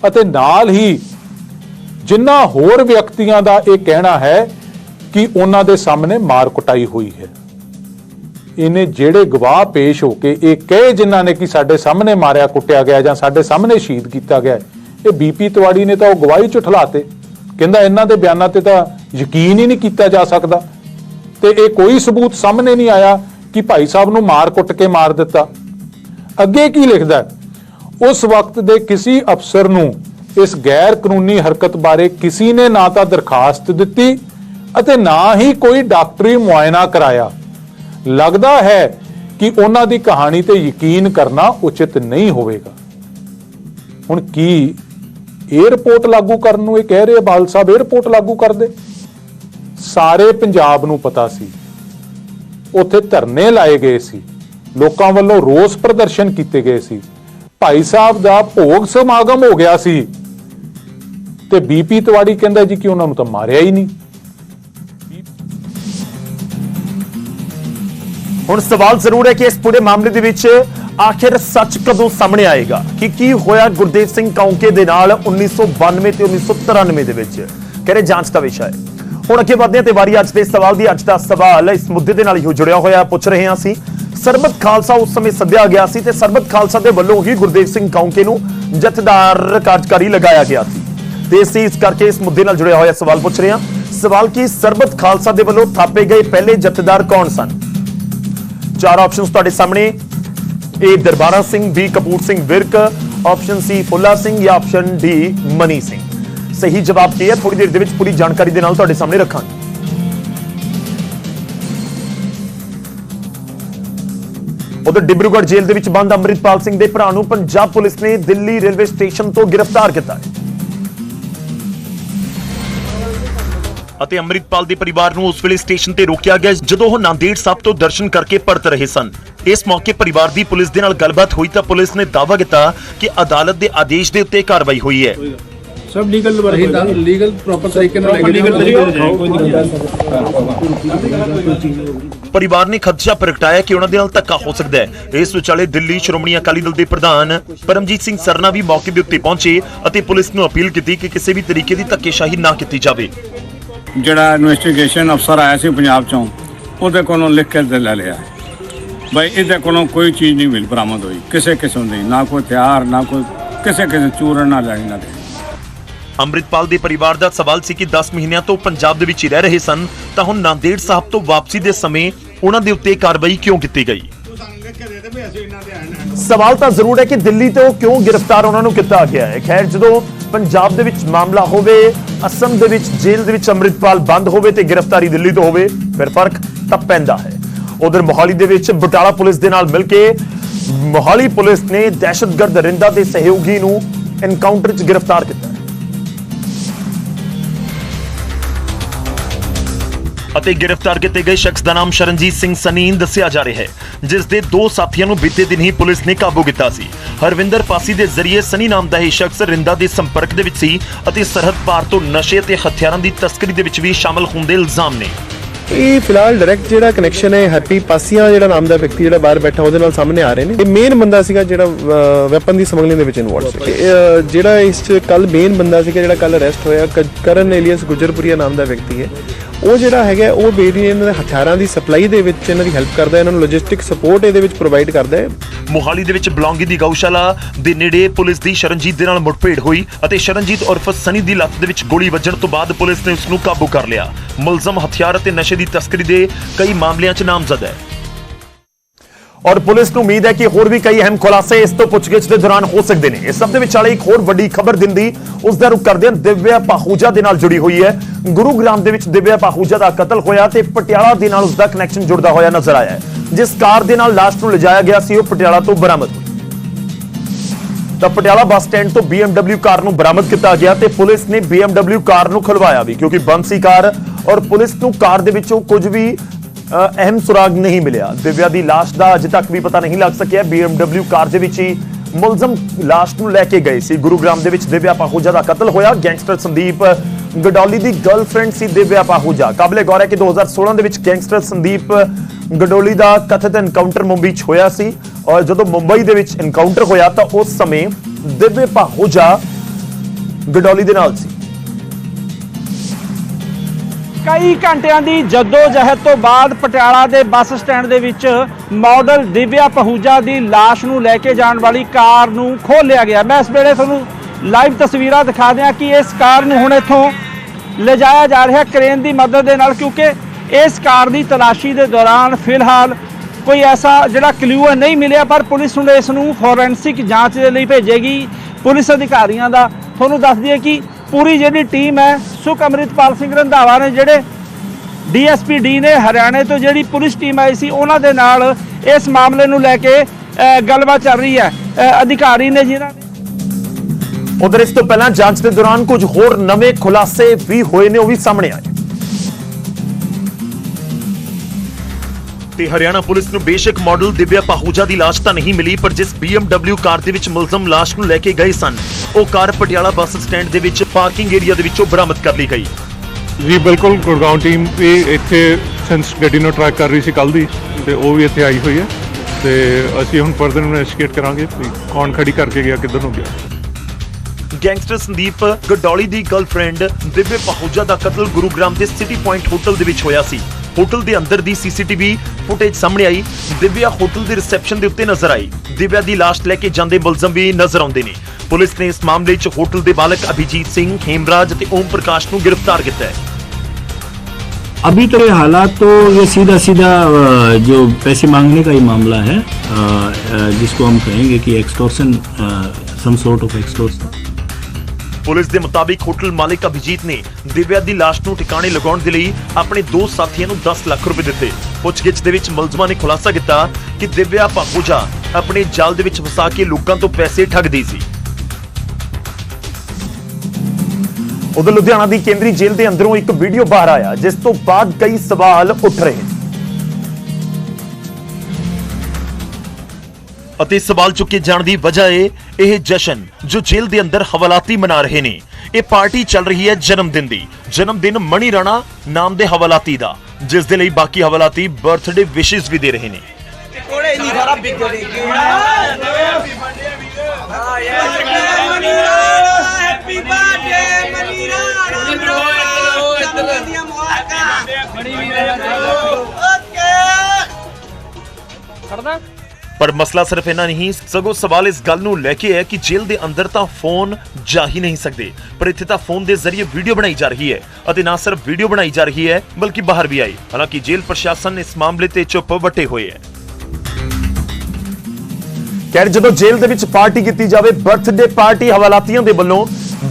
ਅਤੇ ਨਾਲ ਹੀ ਜਿਨ੍ਹਾਂ ਹੋਰ ਵਿਅਕਤੀਆਂ ਦਾ ਇਹ ਕਹਿਣਾ ਹੈ ਕਿ ਉਹਨਾਂ ਦੇ ਸਾਹਮਣੇ ਮਾਰ ਕੁਟਾਈ ਹੋਈ ਹੈ। ਇਹਨੇ ਜਿਹੜੇ ਗਵਾਹ ਪੇਸ਼ ਹੋ ਕੇ ਇਹ ਕਹੇ ਜਿਨ੍ਹਾਂ ਨੇ ਕਿ ਸਾਡੇ ਸਾਹਮਣੇ ਮਾਰਿਆ ਕੁੱਟਿਆ ਗਿਆ ਜਾਂ ਸਾਡੇ ਸਾਹਮਣੇ ਸ਼ਹੀਦ ਕੀਤਾ ਗਿਆ, ਇਹ ਬੀਪੀ ਤਿਵਾੜੀ ਨੇ ਤਾਂ ਉਹ ਗਵਾਹੀ ਝੁਠਲਾਤੇ ਕਹਿੰਦਾ ਇਹਨਾਂ ਦੇ ਬਿਆਨਾਂ ਤੇ ਤਾਂ ਯਕੀਨ ਹੀ ਨਹੀਂ ਕੀਤਾ ਜਾ ਸਕਦਾ। ਤੇ ਇਹ ਕੋਈ ਸਬੂਤ ਸਾਹਮਣੇ ਨਹੀਂ ਆਇਆ ਕਿ ਭਾਈ ਸਾਹਿਬ ਨੂੰ ਮਾਰ ਕੁੱਟ ਕੇ ਮਾਰ ਦਿੱਤਾ। ਅੱਗੇ ਕੀ ਲਿਖਦਾ ਉਸ ਵਕਤ ਦੇ ਕਿਸੇ ਅਫਸਰ ਨੂੰ ਇਸ ਗੈਰ ਕਾਨੂੰਨੀ ਹਰਕਤ ਬਾਰੇ ਕਿਸੇ ਨੇ ਨਾ ਤਾਂ ਦਰਖਾਸਤ ਦਿੱਤੀ ਅਤੇ ਨਾ ਹੀ ਕੋਈ ਡਾਕਟਰੀ ਮੁਆਇਨਾ ਕਰਾਇਆ। ਲੱਗਦਾ ਹੈ ਕਿ ਉਹਨਾਂ ਦੀ ਕਹਾਣੀ ਤੇ ਯਕੀਨ ਕਰਨਾ ਉਚਿਤ ਨਹੀਂ ਹੋਵੇਗਾ। ਹੁਣ ਕੀ 에ਅਰਪੋਰਟ ਲਾਗੂ ਕਰਨ ਨੂੰ ਇਹ ਕਹਿ ਰਹੇ ਬਾਲ ਸਾਹਿਬ 에ਅਰਪੋਰਟ ਲਾਗੂ ਕਰ ਦੇ ਸਾਰੇ ਪੰਜਾਬ ਨੂੰ ਪਤਾ ਸੀ। ਉੱਥੇ ਧਰਨੇ ਲਾਏ ਗਏ ਸੀ। ਲੋਕਾਂ ਵੱਲੋਂ ਰੋਸ ਪ੍ਰਦਰਸ਼ਨ ਕੀਤੇ ਗਏ ਸੀ। ਭਾਈ ਸਾਹਿਬ ਦਾ ਭੋਗ ਸਮਾਗਮ ਹੋ ਗਿਆ ਸੀ। ਤੇ ਬੀਪੀ ਤਵਾੜੀ ਕਹਿੰਦਾ ਜੀ ਕਿ ਉਹਨਾਂ ਨੂੰ ਤਾਂ ਮਾਰਿਆ ਹੀ ਨਹੀਂ। ਹੁਣ ਸਵਾਲ ਜ਼ਰੂਰ ਹੈ ਕਿ ਇਸ ਪੂਰੇ ਮਾਮਲੇ ਦੇ ਵਿੱਚ ਆਖਿਰ ਸੱਚ ਕਦੋਂ ਸਾਹਮਣੇ ਆਏਗਾ? ਕਿ ਕੀ ਹੋਇਆ ਗੁਰਦੇਵ ਸਿੰਘ ਕੌਂਕੇ ਦੇ ਨਾਲ 1992 ਤੇ 1993 ਦੇ ਵਿੱਚ? ਕਹਿੰਦੇ ਜਾਂਚ ਦਾ ਵਿਸ਼ਾ ਹੈ। ਹੁਣ ਅੱਗੇ ਵਧਦੇ ਹਾਂ ਤੇ ਵਾਰੀ ਅੱਜ ਦੇ ਸਵਾਲ ਦੀ ਅੱਜ ਦਾ ਸਵਾਲ ਇਸ ਮੁੱਦੇ ਦੇ ਨਾਲ ਹੀ ਜੁੜਿਆ ਹੋਇਆ ਪੁੱਛ ਰਹੇ ਹਾਂ ਅਸੀਂ। ਸਰਬਤ ਖਾਲਸਾ ਉਸ ਸਮੇਂ ਸੱਦਿਆ ਗਿਆ ਸੀ ਤੇ ਸਰਬਤ ਖਾਲਸਾ ਦੇ ਵੱਲੋਂ ਹੀ ਗੁਰਦੇਵ ਸਿੰਘ ਕੌਂਕੇ ਨੂੰ ਜਥੇਦਾਰ ਕਾਰਜਕਾਰੀ ਲਗਾਇਆ ਗਿਆ ਸੀ। ਤੇ ਅਸੀਂ ਇਸ ਕਰਕੇ ਇਸ ਮੁੱਦੇ ਨਾਲ ਜੁੜਿਆ ਹੋਇਆ ਸਵਾਲ ਪੁੱਛ ਰਹੇ ਹਾਂ। ਸਵਾਲ ਕੀ ਸਰਬਤ ਖਾਲਸਾ ਦੇ ਵੱਲੋਂ ਥਾਪੇ ਗਏ ਪਹਿਲੇ ਜਥੇਦਾਰ ਕੌਣ ਸਨ? ਚਾਰ ਆਪਸ਼ਨਸ ਤੁਹਾਡੇ ਸਾਹਮਣੇ। A Darbara Singh B Kapoor Singh Virk. Option C Phula Singh ਜਾਂ ਆਪਸ਼ਨ ਡੀ ਮਨੀ ਸਿੰਘ। ਸਹੀ ਜਵਾਬ ਕੀ ਹੈ? ਥੋੜੀ ਦੇਰ ਦੇ ਵਿੱਚ ਪੂਰੀ ਜਾਣਕਾਰੀ ਦੇ ਨਾਲ ਤੁਹਾਡੇ ਸਾਹਮਣੇ ਰੱਖਾਂਗੇ। ਉਧਰ ਡਿਬਰੂਗੜ੍ਹ ਜੇਲ੍ਹ ਦੇ ਵਿੱਚ ਬੰਦ ਅੰਮ੍ਰਿਤਪਾਲ ਸਿੰਘ ਦੇ ਭਰਾ ਨੂੰ ਪੰਜਾਬ ਪੁਲਿਸ ਨੇ ਦਿੱਲੀ ਰੇਲਵੇ ਸਟੇਸ਼ਨ ਤੋਂ ਗ੍ਰਿਫਤਾਰ ਕੀਤਾ ਹੈ। ਅਤੇ ਅੰਮ੍ਰਿਤਪਾਲ ਦੇ ਪਰਿਵਾਰ ਨੂੰ ਉਸ ਵੇਲੇ ਸਟੇਸ਼ਨ ਤੇ ਰੋਕਿਆ ਗਿਆ ਜਦੋਂ ਉਹ ਨਾਂਦੇੜ ਸਾਹਿਬ ਤੋਂ ਦਰਸ਼ਨ ਕਰਕੇ ਪਰਤ ਰਹੇ ਸਨ। ਇਸ ਮੌਕੇ ਪਰਿਵਾਰ ਦੀ ਪੁਲਿਸ ਦੇ ਨਾਲ ਗੱਲਬਾਤ ਹੋਈ ਤਾਂ ਪੁਲਿਸ ਨੇ ਦਾਅਵਾ ਕੀਤਾ ਕਿ ਅਦਾਲਤ ਦੇ ਆਦੇਸ਼ ਦੇ ਉੱਤੇ ਕਾਰਵਾਈ ਹੋਈ ਹੈ। ਸਭ ਲੀਗਲ ਵਰਕ ਤਾਂ ਲੀਗਲ ਪ੍ਰੋਪਰ ਤਰੀਕੇ ਨਾਲ ਲੀਗਲ ਪਰਿਵਾਰ ਨੇ ਖਦਸ਼ਾ ਪ੍ਰਗਟਾਇਆ ਕਿ ਉਹਨਾਂ ਦੇ ਨਾਲ ਧੱਕਾ ਹੋ ਸਕਦਾ ਹੈ। ਇਸ ਵਿਚਾਲੇ ਦਿੱਲੀ ਸ਼੍ਰੋਮਣੀ ਅਕਾਲੀ ਦਲ ਦੇ ਪ੍ਰਧਾਨ ਪਰਮਜੀਤ ਸਿੰਘ ਸਰਨਾ ਵੀ ਮੌਕੇ ਦੇ ਉੱਤੇ ਪਹੁੰਚੇ ਅਤੇ ਪੁਲਿਸ ਨੂੰ ਅਪੀਲ ਕੀਤੀ ਕਿ ਕਿਸੇ ਵੀ ਤਰੀਕੇ ਦੀ ਧੱਕੇਸ਼ਾਹੀ ਨਾ ਕੀਤੀ ਜਾਵੇ। ਜਿਹੜਾ ਇਨਵੈਸਟੀਗੇਸ਼ਨ ਅਫਸਰ ਆਇਆ ਸੀ ਪੰਜਾਬ ਚੋਂ ਉਹਦੇ ਕੋਲੋਂ ਲਿਖ ਕੇ ਦੇ ਲੈ ਲਿਆ। ਬਈ ਇਹਦੇ ਕੋਲੋਂ ਕੋਈ ਚੀਜ਼ ਨਹੀਂ ਮਿਲ ਬਰਾਮਦ ਹੋਈ ਕਿਸੇ ਕਿਸਮ ਦੀ ਨਾ ਕੋਈ ਹਥਿਆਰ ਨਾ ਕੋਈ ਕਿਸੇ ਕਿਸੇ ਚੂਰਨ ਨਾ ਲੈਣੀ ਨਾ ਦੇਣੀ। ਅੰਮ੍ਰਿਤਪਾਲ ਦੇ ਪਰਿਵਾਰ ਦਾ ਸਵਾਲ ਸੀ ਕਿ 10 ਮਹੀਨਿਆਂ ਤੋਂ ਪੰਜਾਬ ਦੇ ਵਿੱਚ ਹੀ ਰਹਿ ਰਹੇ ਸਨ ਤਾਂ ਹੁਣ ਨਾਂਦੇੜ ਸਾਹਿਬ ਤੋਂ ਵਾਪਸੀ ਦੇ ਸਮੇਂ ਉਹਨਾਂ ਦੇ ਉੱਤੇ ਕਾਰਵਾਈ ਕਿਉਂ ਕੀਤੀ ਗਈ? ਸਵਾਲ ਤਾਂ ਜ਼ਰੂਰ ਹੈ ਕਿ ਦਿੱਲੀ ਤੋਂ ਕਿਉਂ ਗ੍ਰਿਫਤਾਰ ਉਹਨਾਂ ਨੂੰ ਕੀਤਾ ਗਿਆ ਹੈ? ਖੈਰ ਜਦੋਂ ਪੰਜਾਬ ਦੇ ਵਿੱਚ ਮਾਮਲਾ ਹੋਵੇ, ਅਸਮ ਦੇ ਵਿੱਚ ਜੇਲ੍ਹ ਦੇ ਵਿੱਚ ਅੰਮ੍ਰਿਤਪਾਲ ਬੰਦ ਹੋਵੇ ਤੇ ਗ੍ਰਿਫਤਾਰੀ ਦਿੱਲੀ ਤੋਂ ਹੋਵੇ, ਫਿਰ ਫ਼ਰਕ ਤਾਂ ਪੈਂਦਾ ਹੈ। ਉਧਰ ਮੋਹਾਲੀ ਦੇ ਵਿੱਚ ਬਟਾਲਾ ਪੁਲਿਸ ਦੇ ਨਾਲ ਮਿਲ ਕੇ ਮੋਹਾਲੀ ਪੁਲਿਸ ਨੇ ਦਹਿਸ਼ਤਗਰਦ ਰਿੰਦਾ ਦੇ ਸਹਿਯੋਗੀ ਨੂੰ ਐਨਕਾਊਂਟਰ 'ਚ ਗ੍ਰਿਫਤਾਰ ਕੀਤਾ। ਅਤੇ ਗ੍ਰਿਫਤਾਰ ਕੀਤੇ ਗਏ ਸ਼ਖਸ ਦਾ ਨਾਮ ਸ਼ਰਨਜੀਤ ਸਿੰਘ ਸਨੀਨ ਦੱਸਿਆ ਜਾ ਰਿਹਾ ਹੈ, ਜਿਸ ਦੇ ਦੋ ਸਾਥੀਆਂ ਨੂੰ ਬੀਤੇ ਦਿਨ ਹੀ ਪੁਲਿਸ ਨੇ ਕਾਬੂ ਕੀਤਾ ਸੀ। ਹਰਵਿੰਦਰ ਪਾਸੀ ਦੇ ਜ਼ਰੀਏ ਸਨੀ ਨਾਮ ਦਾ ਇਹ ਸ਼ਖਸ ਰਿੰਦਾ ਦੇ ਸੰਪਰਕ ਦੇ ਵਿੱਚ ਸੀ ਅਤੇ ਸਰਹੱਦ ਪਾਰ ਤੋਂ ਨਸ਼ੇ ਅਤੇ ਹਥਿਆਰਾਂ ਦੀ ਤਸਕਰੀ ਦੇ ਵਿੱਚ ਵੀ ਸ਼ਾਮਲ ਹੋਣ ਦੇ ਇਲਜ਼ਾਮ ਨੇ। ਇਹ ਫਿਲਹਾਲ ਡਾਇਰੈਕਟ ਜਿਹੜਾ ਕਨੈਕਸ਼ਨ ਹੈ ਹੈਪੀ ਪਾਸੀਆਂ ਜਿਹੜਾ ਨਾਮ ਦਾ ਵਿਅਕਤੀ ਜਿਹੜਾ ਬਾਹਰ ਬੈਠਾ, ਉਹਦੇ ਨਾਲ ਸਾਹਮਣੇ ਆ ਰਹੇ ਨੇ। ਇਹ ਮੇਨ ਬੰਦਾ ਸੀਗਾ ਜਿਹੜਾ ਵੈਪਨ ਦੀ ਸਮਗਲਿੰਗ ਦੇ ਵਿੱਚ ਇਨਵੋਲਵ ਸੀ। ਜਿਹੜਾ ਇਸ ਕੱਲ ਮੇਨ ਬੰਦਾ ਸੀਗਾ, ਜਿਹੜਾ ਕੱਲ ਅਰੈਸਟ ਹੋਇਆ ਕਰਨ ਏਲੀਅਸ ਗੁਜਰਪੁਰੀਆ ਨਾਮ ਦਾ ਵਿਅਕਤੀ ਹੈ। ਉਹ ਜਿਹੜਾ ਹੈਗਾ, ਉਹ ਬੇਰੀ ਇਹਨਾਂ ਦੇ ਹਥਿਆਰਾਂ ਦੀ ਸਪਲਾਈ ਦੇ ਵਿੱਚ ਇਹਨਾਂ ਦੀ ਹੈਲਪ ਕਰਦਾ ਹੈ, ਇਹਨਾਂ ਨੂੰ ਲੌਜਿਸਟਿਕ ਸਪੋਰਟ ਇਹਦੇ ਵਿੱਚ ਪ੍ਰੋਵਾਈਡ ਕਰਦਾ ਹੈ। ਮੋਹਾਲੀ ਦੇ ਵਿੱਚ ਬਲੌਂਗੀ ਦੀ ਗਊਸ਼ਾਲਾ ਦੇ ਨੇੜੇ ਪੁਲਿਸ ਦੀ ਸ਼ਰਨਜੀਤ ਦੇ ਨਾਲ ਮੁੱਠਭੇੜ ਹੋਈ ਅਤੇ ਸ਼ਰਨਜੀਤ ਉਰਫ ਸਨੀ ਦੀ ਲੱਤ ਦੇ ਵਿੱਚ ਗੋਲੀ ਵੱਜਣ ਤੋਂ ਬਾਅਦ ਪੁਲਿਸ ਨੇ ਉਸ ਨੂੰ ਕਾਬੂ ਕਰ ਲਿਆ। ਮੁਲਜ਼ਮ, ਹਥਿਆਰ ਅਤੇ ਨਸ਼ੇ ਦੀ ਤਸਕਰੀ ਦੇ ਕਈ ਮਾਮਲਿਆਂ 'ਚ ਨਾਮਜ਼ਦ ਹੈ। ਔਰ ਪੁਲਿਸ ਨੂੰ ਉਮੀਦ ਹੈ ਕਿ ਹੋਰ ਵੀ ਕਈ ਅਹਿਮ ਖੁਲਾਸੇ ਇਸ ਤੋਂ ਪੁੱਛਗਿੱਛ ਦੇ ਦੌਰਾਨ ਹੋ ਸਕਦੇ ਨੇ। ਇਸ ਸਭ ਦੇ ਵਿਚਾਲੇ ਇੱਕ ਹੋਰ ਵੱਡੀ ਖਬਰ ਦਿੰਦੀ ਉਸ ਦਾ ਰੁਖ ਕਰਦੇ ਹਾਂ ਦਿਵਿਆ ਪਾਹੂਜਾ ਦੇ ਨਾਲ ਜੁੜੀ ਹੋਈ ਹੈ। ਗੁਰੂਗ੍ਰਾਮ ਦੇ ਵਿੱਚ ਦਿਵਿਆ ਪਾਹੂਜਾ ਦਾ ਕਤਲ ਹੋਇਆ ਤੇ ਪਟਿਆਲਾ ਦੇ ਨਾਲ ਉਸ ਦਾ ਕਨੈਕਸ਼ਨ ਜੁੜਦਾ ਹੋਇਆ ਨਜ਼ਰ ਆਇਆ ਜਿਸ ਕਾਰ ਦੇ ਨਾਲ ਲਾਸ਼ ਨੂੰ ਲਿਜਾਇਆ ਗਿਆ ਸੀ, ਉਹ ਪਟਿਆਲਾ ਤੋਂ ਬਰਾਮਦ ਹੋਈ। ਤਾਂ ਪਟਿਆਲਾ ਬੱਸ ਸਟੈਂਡ ਤੋਂ BMW ਕਾਰ ਨੂੰ ਬਰਾਮਦ ਕੀਤਾ ਗਿਆ ਤੇ ਪੁਲਿਸ ਨੇ BMW ਕਾਰ ਨੂੰ ਖੁਲਵਾਇਆ ਵੀ, ਕਿਉਂਕਿ ਬੰਦ ਸੀ ਕਾਰ ਔਰ ਪੁਲਿਸ ਨੂੰ ਕਾਰ ਦੇ ਵਿੱਚੋਂ ਕੁਝ ਵੀ ਅਹਿਮ ਸੁਰਾਗ ਨਹੀਂ ਮਿਲਿਆ। ਦਿਵਿਆ ਦੀ ਲਾਸ਼ ਦਾ ਅਜੇ ਤੱਕ ਵੀ ਪਤਾ ਨਹੀਂ ਲੱਗ ਸਕਿਆ। BMW ਕਾਰ ਦੇ ਵਿੱਚ ਹੀ ਮੁਲਜ਼ਮ ਲਾਸ਼ ਨੂੰ ਲੈ ਕੇ ਗਏ ਸੀ। ਗੁਰੂਗ੍ਰਾਮ ਦੇ ਵਿੱਚ ਦਿਵਿਆ ਪਾਹੂਜਾ ਦਾ ਕਤਲ ਹੋਇਆ। ਗੈਂਗਸਟਰ ਸੰਦੀਪ ਗਡੌਲੀ ਦੀ ਗਰਲਫ੍ਰੈਂਡ ਸੀ ਦਿਵਿਆ ਪਾਹੂਜਾ। ਕਾਬਲੇ ਗੌਰ ਹੈ ਕਿ 2016 ਦੇ ਵਿੱਚ ਗੈਂਗਸਟਰ ਸੰਦੀਪ ਗਡੋਲੀ ਦਾ ਕਥਿਤ ਐਨਕਾਊਂਟਰ ਮੁੰਬਈ 'ਚ ਹੋਇਆ ਸੀ। ਔਰ ਜਦੋਂ ਮੁੰਬਈ ਦੇ ਵਿੱਚ ਐਨਕਾਊਂਟਰ ਹੋਇਆ ਤਾਂ ਉਸ ਸਮੇਂ ਦਿਵਿਆ ਪਾਹੂਜਾ ਗਡੋਲੀ ਦੇ ਨਾਲ ਸੀ। ਕਈ ਘੰਟਿਆਂ ਦੀ ਜੱਦੋ ਜਹਿਦ ਤੋਂ ਬਾਅਦ ਪਟਿਆਲਾ ਦੇ ਬੱਸ ਸਟੈਂਡ ਦੇ ਵਿੱਚ ਮਾਡਲ ਦਿਵਿਆ ਪਹੂਜਾ ਦੀ ਲਾਸ਼ ਨੂੰ ਲੈ ਕੇ ਜਾਣ ਵਾਲੀ ਕਾਰ ਨੂੰ ਖੋਲ੍ਹ ਲਿਆ ਗਿਆ। ਮੈਂ ਇਸ ਵੇਲੇ ਤੁਹਾਨੂੰ ਲਾਈਵ ਤਸਵੀਰਾਂ ਦਿਖਾ ਦਿਆਂ ਕਿ ਇਸ ਕਾਰ ਨੂੰ ਹੁਣ ਇੱਥੋਂ ਲਿਜਾਇਆ ਜਾ ਰਿਹਾ ਕ੍ਰੇਨ ਦੀ ਮਦਦ ਦੇ ਨਾਲ, ਕਿਉਂਕਿ ਇਸ ਕਾਰ ਦੀ ਤਲਾਸ਼ੀ ਦੇ ਦੌਰਾਨ ਫਿਲਹਾਲ ਕੋਈ ਐਸਾ ਜਿਹੜਾ ਕਲੂ ਹੈ ਨਹੀਂ ਮਿਲਿਆ, ਪਰ ਪੁਲਿਸ ਹੁਣ ਇਸ ਨੂੰ ਫੋਰੈਂਸਿਕ ਜਾਂਚ ਦੇ ਲਈ ਭੇਜੇਗੀ। ਪੁਲਿਸ ਅਧਿਕਾਰੀਆਂ ਦਾ ਤੁਹਾਨੂੰ ਦੱਸ ਦਈਏ ਕਿ ਪੂਰੀ ਜਿਹੜੀ ਟੀਮ ਹੈ ਸੁਖ ਅੰਮ੍ਰਿਤਪਾਲ ਸਿੰਘ ਰੰਧਾਵਾ ਨੇ ਜਿਹੜੇ ਡੀਐਸਪੀ ਡੀ ਨੇ ਹਰਿਆਣੇ ਤੋਂ ਜਿਹੜੀ ਪੁਲਿਸ ਟੀਮ ਆਈ ਸੀ ਉਹਨਾਂ ਦੇ ਨਾਲ ਇਸ ਮਾਮਲੇ ਨੂੰ ਲੈ ਕੇ ਅ, ਗੱਲਬਾਤ ਚੱਲ ਰਹੀ ਹੈ। ਅ, ਅਧਿਕਾਰੀ ਨੇ ਜਿਹਨਾਂ ਉਧਰ ਇਸ ਤੋਂ ਪਹਿਲਾਂ ਜਾਂਚ ਦੇ ਦੌਰਾਨ ਕੁਝ ਹੋਰ ਨਵੇਂ ਖੁਲਾਸੇ ਵੀ ਹੋਏ ਨੇ ਉਹ ਵੀ ਸਾਹਮਣੇ ਆਏ। ਤੇ ਹਰਿਆਣਾ ਪੁਲਿਸ ਨੂੰ ਬੇਸ਼ੱਕ ਮਾਡਲ ਦਿਵਿਆ ਪਾਹੂਜਾ ਦੀ ਲਾਸ਼ ਤਾਂ ਨਹੀਂ ਮਿਲੀ ਪਰ ਜਿਸ BMW ਕਾਰ ਦੇ ਵਿੱਚ ਮੁਲਜ਼ਮ ਲਾਸ਼ ਨੂੰ ਲੈ ਕੇ ਗਏ ਸਨ ਉਹ ਕਾਰ ਪਟਿਆਲਾ ਬੱਸ ਸਟੈਂਡ ਦੇ ਵਿੱਚ ਪਾਰਕਿੰਗ ਏਰੀਆ ਦੇ ਵਿੱਚੋਂ ਬਰਾਮਦ ਕਰ ਲਈ ਗਈ। ਜੀ ਬਿਲਕੁਲ ਗੁਰਗਾਉਂ ਟੀਮ ਵੀ ਇੱਥੇ ਸਿੰਸ ਗੱਡੀ ਨੂੰ ਟਰੈਕ ਕਰ ਰਹੀ ਸੀ ਕੱਲ ਦੀ ਤੇ ਉਹ ਵੀ ਇੱਥੇ ਆਈ ਹੋਈ ਹੈ। ਤੇ ਅਸੀਂ ਹੁਣ ਫਰਦਰ ਇਨਵੈਸਟੀਗੇਟ ਕਰਾਂਗੇ ਵੀ ਕੌਣ ਖੜੀ ਕਰਕੇ ਗਿਆ ਕਿੱਧਰ ਨੂੰ ਗਿਆ। ਗੈਂਗਸਟਰ ਸੰਦੀਪ ਗਡੌਲੀ ਦੀ ਗਰਲਫ੍ਰੈਂਡ ਦਿਵਯ ਪਾਹੂਜਾ ਦਾ ਕਤਲ ਗੁਰੂਗ੍ਰਾਮ ਦੇ ਸਿਟੀ ਪੁਆਇੰਟ ਹੋਟਲ ਦੇ ਵਿੱਚ ਹੋਇਆ ਸੀ। ਹੋਟਲ ਦੇ ਅੰਦਰ ਦੀ ਸੀਸੀਟੀਵੀ ਫੁਟੇਜ ਸਾਹਮਣੇ ਆਈ ਦਿਵਿਆ ਹੋਟਲ ਦੇ ਰਿਸੈਪਸ਼ਨ ਦੇ ਉੱਤੇ ਨਜ਼ਰ ਆਈ ਦਿਵਿਆ ਦੀ ਲਾਸ਼ ਲੈ ਕੇ ਜਾਂਦੇ ਮੁਲਜ਼ਮ ਵੀ ਨਜ਼ਰ ਆਉਂਦੇ ਨੇ ਪੁਲਿਸ ਨੇ ਇਸ ਮਾਮਲੇ 'ਚ ਹੋਟਲ ਦੇ ਮਾਲਕ ਅਭਿਜੀਤ ਸਿੰਘ ਹੇਮਰਾਜ ਅਤੇ ਓਮ ਪ੍ਰਕਾਸ਼ ਨੂੰ ਗ੍ਰਿਫਤਾਰ ਕੀਤਾ ਹੈ अभी तो ये हालात तो ये सीधा सीधा अ, जो पैसे मांगने का ही मामला है अ, अ, जिसको हम कहेंगे कि extortion some sort of extortion police ਦੇ ਮੁਤਾਬਿਕ ਹੋਟਲ ਮਾਲਕ ਅਭਿਜੀਤ ਨੇ ਦਿਵਿਆ ਦੀ ਲਾਸ਼ ਨੂੰ ਟਿਕਾਣੇ ਲਗਾਉਣ ਦੇ ਲਈ ਆਪਣੇ ਦੋ ਸਾਥੀਆਂ ਨੂੰ 10 ਲੱਖ ਰੁਪਏ ਦਿੱਤੇ। ਪੁੱਛਗਿੱਛ ਦੇ ਵਿੱਚ ਮੁਲਜ਼ਮਾਂ ਨੇ ਖੁਲਾਸਾ ਕੀਤਾ ਕਿ ਦਿਵਿਆ ਪਾਹੂਜਾ ਆਪਣੇ ਜਾਲ ਦੇ ਵਿੱਚ ਫਸਾ ਕੇ ਲੋਕਾਂ ਤੋਂ ਪੈਸੇ ਠੱਗਦੀ ਸੀ। ਉਧਰ ਲੁਧਿਆਣਾ ਦੀ ਕੇਂਦਰੀ ਜੇਲ੍ਹ ਦੇ ਅੰਦਰੋਂ ਇੱਕ ਵੀਡੀਓ ਬਾਹਰ ਆਇਆ, ਜਿਸ ਤੋਂ ਬਾਅਦ ਕਈ ਸਵਾਲ ਉੱਠ ਰਹੇ ਅਤੇ ਸਵਾਲ ਚੁੱਕੇ ਜਾਣ ਦੀ ਵਜ੍ਹਾ ਹੈ ਇਹ ਜਸ਼ਨ ਜੋ ਜੇਲ੍ਹ ਦੇ ਅੰਦਰ ਹਵਾਲਾਤੀ ਮਨਾ ਰਹੇ ਨੇ। ਇਹ ਪਾਰਟੀ ਚੱਲ ਰਹੀ ਹੈ ਜਨਮ ਦਿਨ ਦੀ। ਜਨਮ ਦਿਨ ਮਣੀ ਰਾਣਾ ਨਾਮ ਦੇ ਹਵਾਲਾਤੀ ਦਾ ਜਿਸ ਦੇ ਲਈ ਬਾਕੀ ਹਵਾਲਾਤੀ ਬਰਥਡੇ ਵਿਸ਼ੇਸ ਵੀ ਦੇ ਰਹੇ ਨੇ। ਹੈਪੀ ਬਰਥਡੇ ਓਕੇ ਪਰ ਮਸਲਾ ਸਿਰਫ ਇਹਨਾਂ ਨਹੀਂ, ਸਗੋਂ ਸਵਾਲ ਇਸ ਗੱਲ ਨੂੰ ਲੈ ਕੇ ਹੈ ਕਿ ਜੇਲ੍ਹ ਦੇ ਅੰਦਰ ਤਾਂ ਫੋਨ ਜਾ ਹੀ ਨਹੀਂ ਸਕਦੇ, ਪਰ ਇੱਥੇ ਤਾਂ ਫੋਨ ਦੇ ਜ਼ਰੀਏ ਵੀਡੀਓ ਬਣਾਈ ਜਾ ਰਹੀ ਹੈ ਅਤੇ ਨਾ ਸਿਰਫ ਵੀਡੀਓ ਬਣਾਈ ਜਾ ਰਹੀ ਹੈ, ਬਲਕਿ ਬਾਹਰ ਵੀ ਆਈ। ਹਾਲਾਂਕਿ ਜੇਲ੍ਹ ਪ੍ਰਸ਼ਾਸਨ ਇਸ ਮਾਮਲੇ ਤੇ ਚੁੱਪ ਵੱਟੇ ਹੋਏ ਹੈ। ਕਹਿ ਜਦੋਂ ਜੇਲ੍ਹ ਦੇ ਵਿੱਚ ਪਾਰਟੀ ਕੀਤੀ ਜਾਵੇ, ਬਰਥਡੇ ਪਾਰਟੀ ਹਵਾਲਾਤੀਆਂ ਦੇ ਵੱਲੋਂ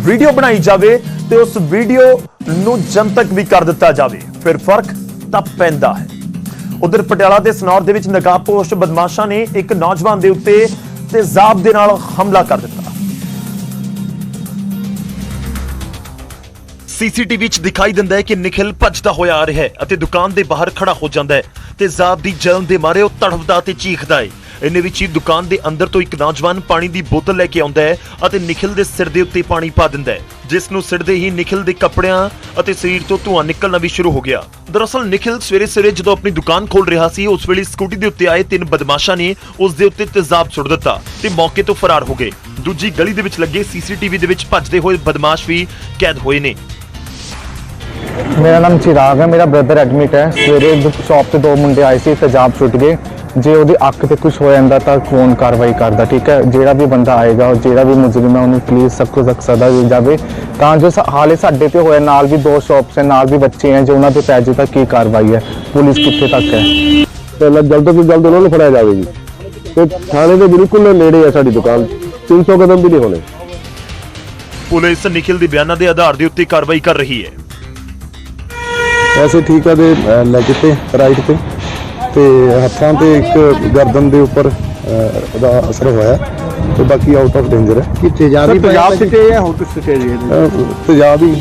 ਵੀਡੀਓ ਬਣਾਈ ਜਾਵੇ ਤੇ ਉਸ ਵੀਡੀਓ ਨੂੰ ਜਨਤਕ ਵੀ ਕਰ ਦਿੱਤਾ ਜਾਵੇ। ਫਿਰ ਫ਼ਰਕ ਤਾਂ ਪੈਂਦਾ ਹੈ। ਉਧਰ ਪਟਿਆਲਾ ਦੇ ਸਨੌਰ ਦੇ ਵਿੱਚ ਨਕਾਬਪੋਸ਼ ਬਦਮਾਸ਼ਾਂ ਨੇ ਇੱਕ ਨੌਜਵਾਨ ਦੇ ਉੱਤੇ ਤੇਜ਼ਾਬ ਦੇ ਨਾਲ ਹਮਲਾ ਕਰ ਦਿੱਤਾ। ਸੀਸੀਟੀਵੀ 'ਚ ਦਿਖਾਈ ਦਿੰਦਾ ਹੈ ਕਿ ਨikhil ਭੱਜਦਾ ਹੋਇਆ ਆ ਰਿਹਾ ਹੈ ਅਤੇ ਦੁਕਾਨ ਦੇ ਬਾਹਰ ਖੜਾ ਹੋ ਜਾਂਦਾ ਹੈ ਤੇਜ਼ਾਬ ਦੀ ਜਲਨ ਦੇ ਮਾਰੇ ਉਹ ਤੜਫਦਾ ਤੇ ਚੀਖਦਾ ਹੈ। ਇੰਨੇ ਵਿੱਚ ਹੀ ਦੁਕਾਨ ਦੇ ਅੰਦਰ ਤੋਂ ਇੱਕ ਨੌਜਵਾਨ ਪਾਣੀ ਦੀ ਬੋਤਲ ਲੈ ਕੇ ਆਉਂਦਾ ਹੈ ਅਤੇ ਨikhil ਦੇ ਸਿਰ ਦੇ ਉੱਤੇ ਪਾਣੀ ਪਾ ਦਿੰਦਾ ਹੈ, ਜਿਸ ਨੂੰ ਸਿਰਦੇ ਹੀ ਨikhil ਦੇ ਕੱਪੜਿਆਂ ਅਤੇ ਸਰੀਰ ਤੋਂ ਧੂੰਆਂ ਨਿਕਲਣਾ ਵੀ ਸ਼ੁਰੂ ਹੋ ਗਿਆ। ਦਰਅਸਲ ਨikhil ਸਵੇਰੇ ਸਵੇਰੇ ਜਦੋਂ ਆਪਣੀ ਦੁਕਾਨ ਖੋਲ ਰਿਹਾ ਸੀ, ਉਸ ਵੇਲੇ ਸਕੂਟੀ ਦੇ ਉੱਤੇ ਆਏ ਤਿੰਨ ਬਦਮਾਸ਼ਾਂ ਨੇ ਉਸ ਦੇ ਉੱਤੇ ਤੇਜ਼ਾਬ ਸੁੱਟ ਦਿੱਤਾ ਤੇ ਮੌਕੇ ਤੋਂ ਫਰਾਰ ਹੋ ਗਏ। ਦੂਜੀ ਗਲੀ ਦੇ ਵਿੱਚ ਲੱਗੇ ਸੀਸੀਟੀਵੀ ਦੇ ਵਿੱਚ ਭੱਜਦੇ ਹੋਏ ਬਦਮਾਸ਼ ਵੀ ਕੈਦ ਹੋਏ ਨੇ। ਮੇਰਾ ਨਾਮ ਚਿਰਾਗ ਹੈ, ਮੇਰਾ ਬ੍ਰਦਰ ਐਡਮਿਟ ਹੈ। ਸਵੇਰੇ ਸ਼ਾਪ ਤੇ ਦੋ ਮੁੰਡੇ ਆਏ ਸੀ, ਤੇਜ਼ਾਬ ਛੁੱਟ ਗਏ। ਜੇ ਉਹਦੀ ਅੱਖ ਤੇ ਕੁਝ ਹੋ ਜਾਂਦਾ ਤਾਂ ਕੌਣ ਕਾਰਵਾਈ ਕਰਦਾ ਠੀਕ ਹੈ? ਜਿਹੜਾ ਵੀ ਬੰਦਾ ਆਏਗਾ ਉਹ ਜਿਹੜਾ ਵੀ ਮੁਜਰਮ ਹੈ ਉਹਨੂੰ ਪਲੀਜ਼ ਸਖਤ ਤੋਂ ਸਖਤ ਸਜ਼ਾ ਦਿੱਤੀ ਜਾਵੇ। ਤਾਂ ਜੋ ਹਾਲੇ ਸਾਡੇ ਤੇ ਹੋਇਆ ਨਾਲ ਵੀ ਦੋ ਸ਼ਾਪਸ ਹੈ ਨਾਲ ਵੀ ਬੱਚੇ ਹੈ ਜੋ ਉਹਨਾਂ ਤੇ ਪੈ ਜਾਏ ਤਾਂ ਕੀ ਕਾਰਵਾਈ ਹੈ? ਪੁਲਿਸ ਕਿੱਥੇ ਤੱਕ ਹੈ? ਪਹਿਲਾਂ ਜਲਦ ਤੋਂ ਜਲਦ ਉਹਨਾਂ ਨੂੰ ਫੜਿਆ ਜਾਵੇ ਜੀ। ਤੇ ਥਾਣੇ ਦੇ ਬਿਲਕੁਲ ਨੇੜੇ ਹੈ ਸਾਡੀ ਦੁਕਾਨ। 300 ਕਦਮ ਵੀ ਨਹੀਂ ਹੋਣੇ। ਪੁਲਿਸ ਨikhil ਦੇ ਬਿਆਨਾਂ ਦੇ ਆਧਾਰ ਦੇ ਉੱਤੇ ਕਾਰਵਾਈ ਕਰ ਰਹੀ ਹੈ। ਐਸੇ ਠੀਕ ਆ ਦੇ ਲੈਗ ਤੇ ਰਾਈਟ ਤੇ। ਤੇ ਹੱਥਾਂ ਤੇ ਇੱਕ ਗਰਦਨ ਦੇ ਉੱਪਰ ਉਹਦਾ ਅਸਰ ਹੋਇਆ। ਤੇ ਬਾਕੀ ਆਊਟ ਆਫ ਡੇਂਜਰ ਹੈ। ਕਿ ਤੇਜ਼ਾਬੀ ਪੰਜਾਬ ਸਿੱਟੇ ਜਾਂ ਹੋਰ ਕੁਝ ਸਿੱਟੇ ਜੀ? ਤੇਜ਼ਾਬ। ਹੀ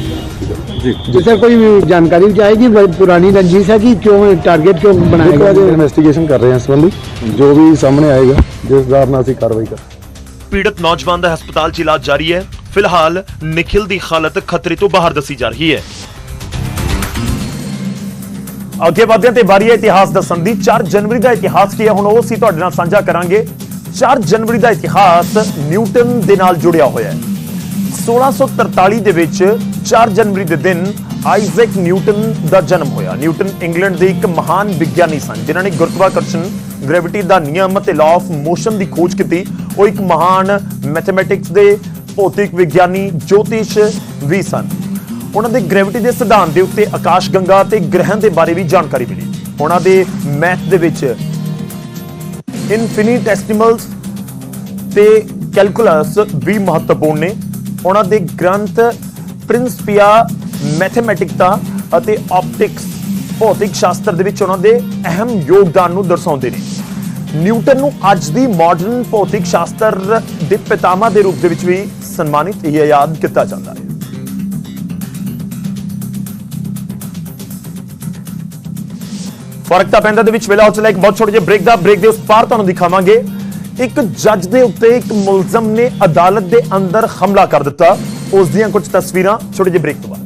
ਜਿਸਾ ਕੋਈ ਵੀ ਜਾਣਕਾਰੀ ਵੀ ਚਾਹੀਦੀ ਪੁਰਾਣੀ ਰੰਜਿਸ਼ ਹੈ ਕਿ ਕਿਉਂ ਟਾਰਗੇਟ ਕਿਉਂ ਬਣਾਇਆ ਗਿਆ? ਇਨਵੈਸਟੀਗੇਸ਼ਨ ਕਰ ਰਹੇ ਹਾਂ ਇਸ ਸੰਬੰਧੀ। ਜੋ ਵੀ ਸਾਹਮਣੇ ਆਏਗਾ ਜਿਸ ਦਰ ਨਾਲ ਅਸੀਂ ਕਾਰਵਾਈ ਕਰ ਪੀੜਤ ਨੌਜਵਾਨ ਦਾ ਹਸਪਤਾਲ 'ਚ ਇਲਾਜ ਜਾਰੀ ਹੈ। ਫਿਲਹਾਲ ਨikhil ਦੀ ਹਾਲਤ ਖਤਰੇ ਤੋਂ ਬਾਹਰ ਦੱਸੀ ਜਾ ਰਹੀ ਹੈ। ਅੱਗੇ ਵਧਦੇ ਤੇ ਵਾਰੀ ਹੈ ਇਤਿਹਾਸ ਦੱਸਣ ਦੀ 4 ਜਨਵਰੀ ਦਾ ਇਤਿਹਾਸ ਕੀ ਹੈ? ਹੁਣ ਉਹ ਅਸੀਂ ਤੁਹਾਡੇ ਨਾਲ ਸਾਂਝਾ ਕਰਾਂਗੇ। 4 ਜਨਵਰੀ ਦਾ ਇਤਿਹਾਸ ਨਿਊਟਨ ਦੇ ਨਾਲ ਜੁੜਿਆ ਹੋਇਆ ਹੈ। 1643 ਦੇ ਵਿੱਚ 4 ਜਨਵਰੀ ਦੇ ਦਿਨ ਆਈਜ਼ੈਕ ਨਿਊਟਨ ਦਾ ਜਨਮ ਹੋਇਆ। ਨਿਊਟਨ ਇੰਗਲੈਂਡ ਦੇ ਇੱਕ ਮਹਾਨ ਵਿਗਿਆਨੀ ਸਨ, ਜਿਨ੍ਹਾਂ ਨੇ ਗੁਰਤਵਾਕਰਸ਼ਣ ਗ੍ਰੈਵਿਟੀ ਦਾ ਨਿਯਮ ਅਤੇ ਲਾਅ ਆਫ ਮੋਸ਼ਨ ਦੀ ਖੋਜ ਕੀਤੀ। ਉਹ ਇੱਕ ਮਹਾਨ ਮੈਥਮੈਟਿਕਸ ਦੇ ਭੌਤਿਕ ਵਿਗਿਆਨੀ, ਜੋਤਿਸ਼ ਵੀ ਸਨ। ਉਹਨਾਂ ਦੇ ਗ੍ਰੈਵਿਟੀ ਦੇ ਸਿਧਾਂਤ ਦੇ ਉੱਤੇ ਆਕਾਸ਼ ਗੰਗਾ ਤੇ ਗ੍ਰਹਿਣ ਦੇ ਬਾਰੇ ਵੀ ਜਾਣਕਾਰੀ ਮਿਲੀ। ਉਹਨਾਂ ਦੇ ਮੈਥ ਦੇ ਵਿੱਚ ਇਨਫਿਨੀਟੈਸੀਮਲਸ ਤੇ ਕੈਲਕੂਲਸ ਵੀ ਮਹੱਤਵਪੂਰਨ ਨੇ। ਉਹਨਾਂ ਦੇ ਗ੍ਰੰਥ ਪ੍ਰਿੰਸਪੀਆ ਮੈਥਮੈਟਿਕਤਾ ਅਤੇ ਆਪਟਿਕਸ ਭੌਤਿਕ ਸ਼ਾਸਤਰ ਦੇ ਵਿੱਚ ਉਹਨਾਂ ਦੇ ਅਹਿਮ ਯੋਗਦਾਨ ਨੂੰ ਦਰਸਾਉਂਦੇ ਨੇ। ਨਿਊਟਨ ਨੂੰ ਅੱਜ ਦੀ ਮਾਡਰਨ ਭੌਤਿਕ ਸ਼ਾਸਤਰ ਦੇ ਪਿਤਾਮਾ ਦੇ ਰੂਪ ਦੇ ਵਿੱਚ ਵੀ ਸਨਮਾਨਿਤ ਜਾਂ ਯਾਦ ਕੀਤਾ ਜਾਂਦਾ ਹੈ। ਫ਼ਰਕ ਤਾਂ ਪੈਂਦਾ ਦੇ ਵਿੱਚ ਵੇਲਾ ਹੋ ਚਲਾ ਇੱਕ ਬਹੁਤ ਛੋਟੇ ਜਿਹੇ ਬ੍ਰੇਕ ਦਾ ਬ੍ਰੇਕ ਦੇ ਉਸ ਪਾਰ ਤੁਹਾਨੂੰ ਦਿਖਾਵਾਂਗੇ। ਇੱਕ ਜੱਜ ਦੇ ਉੱਤੇ ਇੱਕ ਮੁਲਜ਼ਮ ਨੇ ਅਦਾਲਤ ਦੇ ਅੰਦਰ ਹਮਲਾ ਕਰ ਦਿੱਤਾ। ਉਸ ਦੀਆਂ ਕੁਝ ਤਸਵੀਰਾਂ ਛੋਟੇ ਜਿਹੇ ਬ੍ਰੇਕ ਤੋਂ ਬਾਅਦ।